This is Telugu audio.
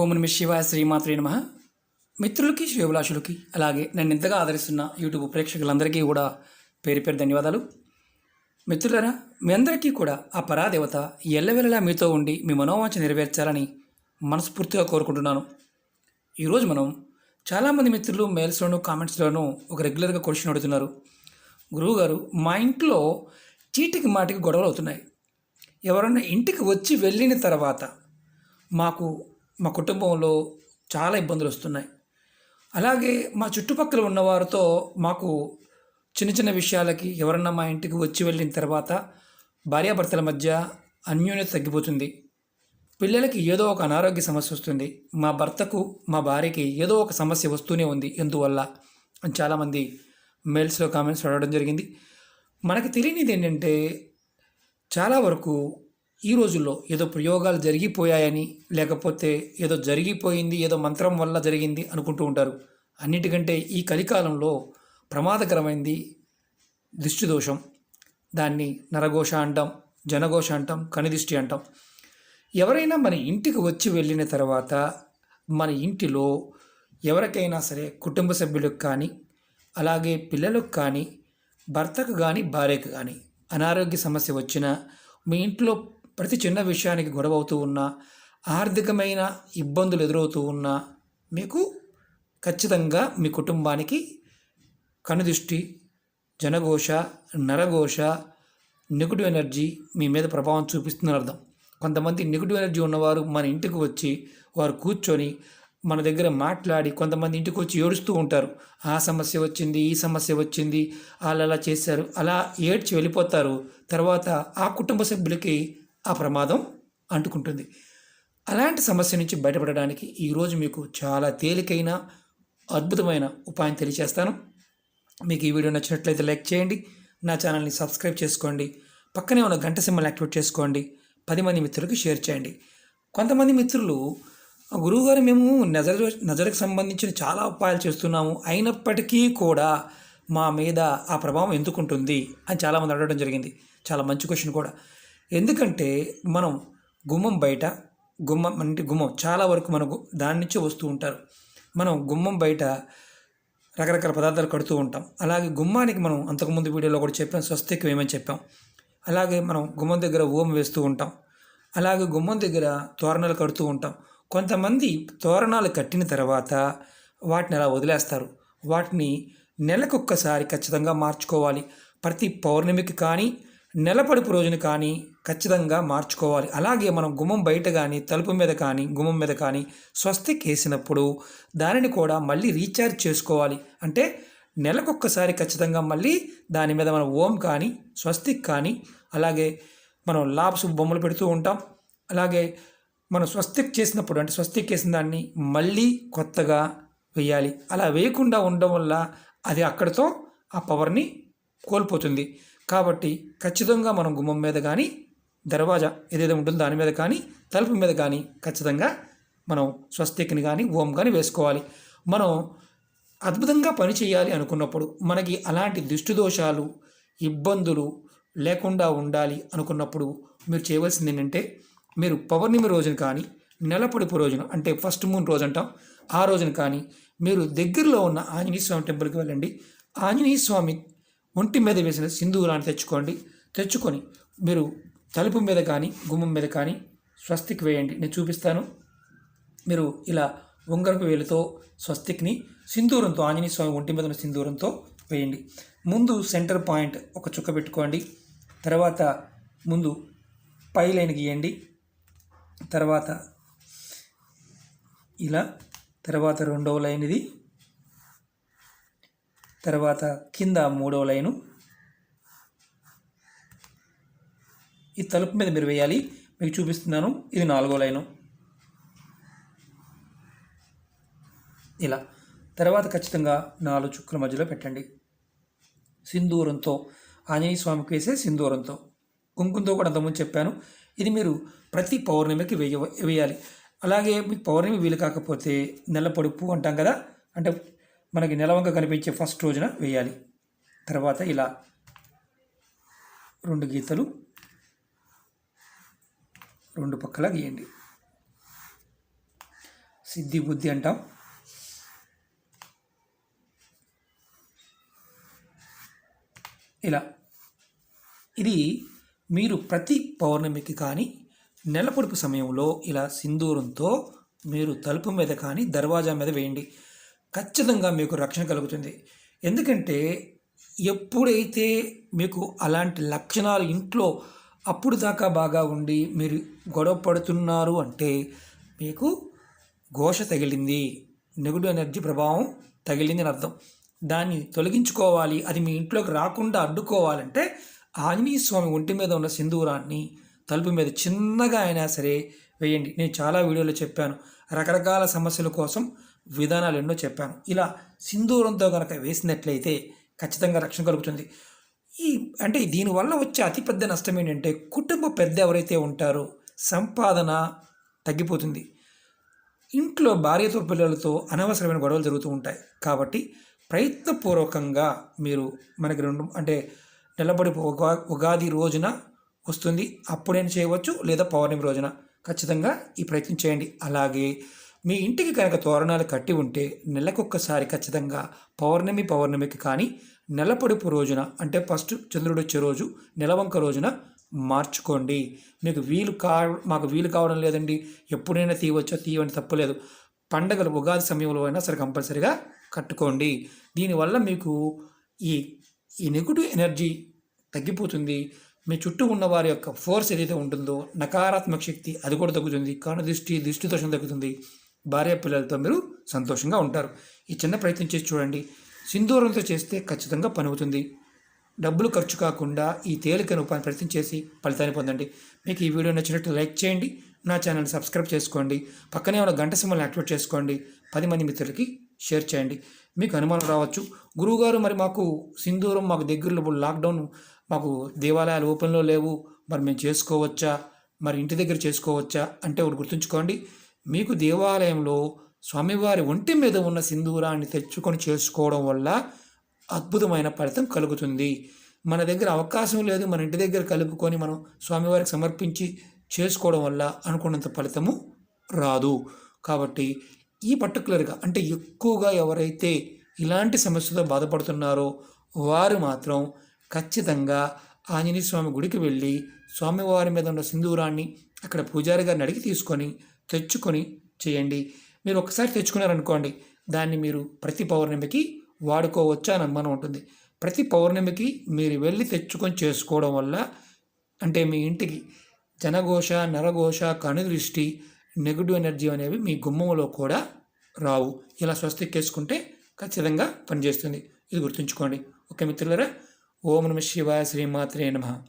ఓం నమ శివాయ శ్రీమాత్రే నమ. మిత్రులకి శివభిలాషులకి అలాగే నన్ను ఇంతగా ఆదరిస్తున్న యూట్యూబ్ ప్రేక్షకులందరికీ కూడా పేరు పేరు ధన్యవాదాలు. మిత్రులరా మీ అందరికీ కూడా ఆ పరాదేవత ఎల్లవెల్లలా మీతో ఉండి మీ మనోవాంఛ నెరవేర్చాలని మనస్ఫూర్తిగా కోరుకుంటున్నాను. ఈరోజు మనం చాలామంది మిత్రులు మెయిల్స్లోను కామెంట్స్లోనూ ఒక రెగ్యులర్గా క్వశ్చన్ అడుగుతున్నారు. గురువుగారు మా ఇంట్లో చీటికి మాటికి గొడవలు అవుతున్నాయి. ఎవరన్నా ఇంటికి వచ్చి వెళ్ళిన తర్వాత మాకు మా కుటుంబంలో చాలా ఇబ్బందులు వస్తున్నాయి. అలాగే మా చుట్టుపక్కల ఉన్నవారితో మాకు చిన్న చిన్న విషయాలకి ఎవరన్నా మా ఇంటికి వచ్చి వెళ్ళిన తర్వాత భార్యాభర్తల మధ్య అన్యోన్యత తగ్గిపోతుంది. పిల్లలకి ఏదో ఒక అనారోగ్య సమస్య వస్తుంది. మా భర్తకు మా భార్యకి ఏదో ఒక సమస్య వస్తూనే ఉంది. ఎందువల్ల? అని చాలామంది మెయిల్స్లో కామెంట్స్ అడగడం జరిగింది. మనకు తెలియనిది ఏంటంటే చాలా వరకు ఈ రోజుల్లో ఏదో ప్రయోగాలు జరిగిపోయాయని లేకపోతే ఏదో జరిగిపోయింది ఏదో మంత్రం వల్ల జరిగింది అనుకుంటూ ఉంటారు. అన్నిటికంటే ఈ కలికాలంలో ప్రమాదకరమైంది దృష్టి దోషం దాన్ని నరఘోష అంటాం జనఘోష అంటాం కనిదిష్టి అంటాం. ఎవరైనా మన ఇంటికి వచ్చి వెళ్ళిన తర్వాత మన ఇంటిలో ఎవరికైనా సరే కుటుంబ సభ్యులకు కానీ అలాగే పిల్లలకు కానీ భర్తకు కానీ భార్యకు కానీ అనారోగ్య సమస్య వచ్చినా మీ ఇంట్లో ప్రతి చిన్న విషయానికి గొడవ అవుతూ ఉన్నా ఆర్థికమైన ఇబ్బందులు ఎదురవుతూ ఉన్నా మీకు ఖచ్చితంగా మీ కుటుంబానికి కనుదిష్టి జనఘోష నరఘోష నెగిటివ్ ఎనర్జీ మీ మీద ప్రభావం చూపిస్తుందని అర్థం. కొంతమంది నెగిటివ్ ఎనర్జీ ఉన్నవారు మన ఇంటికి వచ్చి వారు కూర్చొని మన దగ్గర మాట్లాడి కొంతమంది ఇంటికి వచ్చి ఏడుస్తూ ఉంటారు. ఆ సమస్య వచ్చింది ఈ సమస్య వచ్చింది వాళ్ళు అలా చేశారు అలా ఏడ్చి వెళ్ళిపోతారు. తర్వాత ఆ కుటుంబ సభ్యులకి ఆ ప్రమాదం అంటుకుంటుంది. అలాంటి సమస్య నుంచి బయటపడడానికి ఈరోజు మీకు చాలా తేలికైన అద్భుతమైన ఉపాయం తెలియచేస్తాను. మీకు ఈ వీడియో నచ్చినట్లయితే లైక్ చేయండి. నా ఛానల్ని సబ్స్క్రైబ్ చేసుకోండి. పక్కనే ఉన్న గంట సింబల్ యాక్టివేట్ చేసుకోండి. పది మంది మిత్రులకు షేర్ చేయండి. కొంతమంది మిత్రులు గురువుగారు మేము నజర నజరకు సంబంధించిన చాలా ఉపాయాలు చేస్తున్నాము. అయినప్పటికీ కూడా మా మీద ఆ ప్రభావం ఎందుకుంటుంది అని చాలామంది అడగడం జరిగింది. చాలా మంచి క్వశ్చన్ కూడా. ఎందుకంటే మనం గుమ్మం బయట గుమ్మం అంటే గుమ్మం చాలా వరకు మనకు దాని నుంచే వస్తూ ఉంటారు. మనం గుమ్మం బయట రకరకాల పదార్థాలు కడుతూ ఉంటాం. అలాగే గుమ్మానికి మనం అంతకుముందు వీడియోలో కూడా చెప్పాం స్వస్తికి వేయమని చెప్పాం. అలాగే మనం గుమ్మం దగ్గర ఓం వేస్తూ ఉంటాం. అలాగే గుమ్మం దగ్గర తోరణాలు కడుతూ ఉంటాం. కొంతమంది తోరణాలు కట్టిన తర్వాత వాటిని అలా వదిలేస్తారు. వాటిని నెలకొక్కసారి ఖచ్చితంగా మార్చుకోవాలి. ప్రతి పౌర్ణమికి కానీ నెలపడుపు రోజున కానీ ఖచ్చితంగా మార్చుకోవాలి. అలాగే మనం గుమ్మం బయట కానీ తలుపు మీద కానీ గుమ్మం మీద కానీ స్వస్తిక్ వేసినప్పుడు దానిని కూడా మళ్ళీ రీఛార్జ్ చేసుకోవాలి. అంటే నెలకొక్కసారి ఖచ్చితంగా మళ్ళీ దాని మీద మనం ఓం కానీ స్వస్తిక్ కానీ అలాగే మనం లాబ్స్ బొమ్మలు పెడుతూ ఉంటాం. అలాగే మనం స్వస్తిక్ చేసినప్పుడు అంటే స్వస్తిక్ వేసిన దాన్ని మళ్ళీ కొత్తగా వేయాలి. అలా వేయకుండా ఉండడం వల్ల అది అక్కడితో ఆ పవర్ని కోల్పోతుంది. కాబట్టి ఖచ్చితంగా మనం గుమ్మం మీద కానీ దర్వాజా ఏదైతే ఉంటుందో దాని మీద కానీ తలుపు మీద కానీ ఖచ్చితంగా మనం స్వస్తిక్ని కానీ ఓం కానీ వేసుకోవాలి. మనం అద్భుతంగా పని చేయాలి అనుకున్నప్పుడు మనకి అలాంటి దుష్టుదోషాలు ఇబ్బందులు లేకుండా ఉండాలి అనుకున్నప్పుడు మీరు చేయవలసింది ఏంటంటే మీరు పౌర్ణమి రోజున కానీ నెలపొడిపు రోజున అంటే ఫస్ట్ మూన్ రోజు అంటాం ఆ రోజున కానీ మీరు దగ్గరలో ఉన్న ఆంజనేయ స్వామి టెంపుల్కి వెళ్ళండి. ఆంజనేయ స్వామి ఒంటి మీద వేసిన సింధూరాన్ని తెచ్చుకోండి. తెచ్చుకొని మీరు తలుపు మీద కానీ గుమ్మం మీద కానీ స్వస్తిక్ వేయండి. నేను చూపిస్తాను. మీరు ఇలా ఉంగరపు వేలుతో స్వస్తిక్ని సింధూరంతో ఆంజనేయ స్వామి ఒంటి మీద ఉన్న సింధూరంతో వేయండి. ముందు సెంటర్ పాయింట్ ఒక చుక్క పెట్టుకోండి. తర్వాత ముందు పై లైన్ గీయండి. తర్వాత ఇలా తర్వాత రెండవ లైన్ ఇది తర్వాత కింద మూడవ లైను. ఈ తలుపు మీద మీరు వేయాలి. మీకు చూపిస్తున్నాను. ఇది నాలుగో లైను. ఇలా. తర్వాత ఖచ్చితంగా నాలుగు చుక్కల మధ్యలో పెట్టండి. సింధూరంతో ఆంజనేయ స్వామికి వేసే సింధూరంతో. కుంకుమతో కూడా అంతకుముందు చెప్పాను. ఇది మీరు ప్రతి పౌర్ణమికి వేయ వేయాలి. అలాగే మీకు పౌర్ణమి వీలు కాకపోతే నెల పొడుపు అంటాం కదా. అంటే మనకి నెలవంక కనిపించే ఫస్ట్ రోజున వేయాలి. తర్వాత ఇలా రెండు గీతలు రెండు పక్కల గీయండి. సిద్ధి బుద్ధి అంటాం. ఇలా. ఇది మీరు ప్రతి పౌర్ణమికి కానీ నెల పొడుపు సమయంలో ఇలా సింధూరంతో మీరు తలుపు మీద కానీ దర్వాజా మీద వేయండి. ఖచ్చితంగా మీకు రక్షణ కలుగుతుంది. ఎందుకంటే ఎప్పుడైతే మీకు అలాంటి లక్షణాలు ఇంట్లో అప్పుడు దాకా బాగా ఉండి మీరు గొడవ పడుతున్నారు అంటే మీకు ఘోష తగిలింది. నెగిటివ్ ఎనర్జీ ప్రభావం తగిలింది అని అర్థం. దాన్ని తొలగించుకోవాలి. అది మీ ఇంట్లోకి రాకుండా అడ్డుకోవాలంటే ఆంజనేయ స్వామి ఒంటి మీద ఉన్న సింధూరాన్ని తలుపు మీద చిన్నగా అయినా సరే వేయండి. నేను చాలా వీడియోలో చెప్పాను. రకరకాల సమస్యల కోసం విధానాలు ఎన్నో చెప్పాను. ఇలా సింధూరంతో కనుక వేసినట్లయితే ఖచ్చితంగా రక్షణ కలుగుతుంది. ఈ అంటే దీనివల్ల వచ్చే అతిపెద్ద నష్టం ఏంటంటే కుటుంబ పెద్ద ఎవరైతే ఉంటారో సంపాదన తగ్గిపోతుంది. ఇంట్లో భార్యతో పిల్లలతో అనవసరమైన గొడవలు జరుగుతూ ఉంటాయి. కాబట్టి ప్రయత్నపూర్వకంగా మీరు మనకి రెండు అంటే నిలబడి ఉగా ఉగాది రోజున వస్తుంది. అప్పుడేం చేయవచ్చు? లేదా పౌర్ణమి రోజున. ఖచ్చితంగా ఈ ప్రయత్నం చేయండి. అలాగే మీ ఇంటికి కనుక తోరణాలు కట్టి ఉంటే నెలకొక్కసారి ఖచ్చితంగా పౌర్ణమి పౌర్ణమికి కానీ నెల పొడుపు రోజున అంటే ఫస్ట్ చంద్రుడు వచ్చే రోజు నెలవంక రోజున మార్చుకోండి. మీకు వీలు కా మాకు వీలు కావడం లేదండి. ఎప్పుడైనా తీయవచ్చో తీయవని తప్పలేదు పండగలు ఉగాది సమయంలో అయినా సరే కంపల్సరిగా కట్టుకోండి. దీనివల్ల మీకు ఈ ఈ నెగిటివ్ ఎనర్జీ తగ్గిపోతుంది. మీ చుట్టూ ఉన్న వారి యొక్క ఫోర్స్ ఏదైతే ఉంటుందో నకారాత్మక శక్తి అది కూడా తగ్గుతుంది. కను దృష్టి దృష్టి దోషం తగ్గుతుంది. భార్య పిల్లలతో మీరు సంతోషంగా ఉంటారు. ఈ చిన్న ప్రయత్నం చేసి చూడండి. సింధూరంతో చేస్తే ఖచ్చితంగా పని అవుతుంది. డబ్బులు ఖర్చు కాకుండా ఈ తేలికను ఉపాయం ప్రయత్నం చేసి ఫలితాన్ని పొందండి. మీకు ఈ వీడియో నచ్చినట్టు లైక్ చేయండి. నా ఛానల్ సబ్స్క్రైబ్ చేసుకోండి. పక్కనే ఉన్న గంట సింహల్ని యాక్టివేట్ చేసుకోండి. పది మంది మిత్రులకి షేర్ చేయండి. మీకు అనుమానం రావచ్చు. గురువుగారు మరి మాకు సింధూరం మాకు దగ్గరలో ఇప్పుడు లాక్డౌన్ మాకు దేవాలయాలు ఓపెన్లో లేవు. మరి మేము చేసుకోవచ్చా? మరి ఇంటి దగ్గర చేసుకోవచ్చా? అంటే ఒకటి గుర్తుంచుకోండి. మీకు దేవాలయంలో స్వామివారి ఒంటి మీద ఉన్న సింధూరాన్ని తెచ్చుకొని చేసుకోవడం వల్ల అద్భుతమైన ఫలితం కలుగుతుంది. మన దగ్గర అవకాశం లేదు మన ఇంటి దగ్గర కలుపుకొని మనం స్వామివారికి సమర్పించి చేసుకోవడం వల్ల అనుకున్నంత ఫలితము రాదు. కాబట్టి ఈ పర్టికులర్గా అంటే ఎక్కువగా ఎవరైతే ఇలాంటి సమస్యతో బాధపడుతున్నారో వారు మాత్రం ఖచ్చితంగా ఆంజనేయ స్వామి గుడికి వెళ్ళి స్వామివారి మీద ఉన్న సింధూరాన్ని అక్కడ పూజారి గారిని అడిగి తీసుకొని తెచ్చుకొని చేయండి. మీరు ఒకసారి తెచ్చుకున్నారనుకోండి దాన్ని మీరు ప్రతి పౌర్ణమికి వాడుకోవచ్చా అని అనుమానం ఉంటుంది. ప్రతి పౌర్ణమికి మీరు వెళ్ళి తెచ్చుకొని చేసుకోవడం వల్ల అంటే మీ ఇంటికి జనఘోష నరఘోష కనుదృష్టి నెగిటివ్ ఎనర్జీ అనేవి మీ గుమ్మంలో కూడా రావు. ఇలా స్వస్తికేసుకుంటే ఖచ్చితంగా పనిచేస్తుంది. ఇది గుర్తుంచుకోండి. ఓకే మిత్రులరా ఓం నమ శివాయ శ్రీమాత్రే నమ.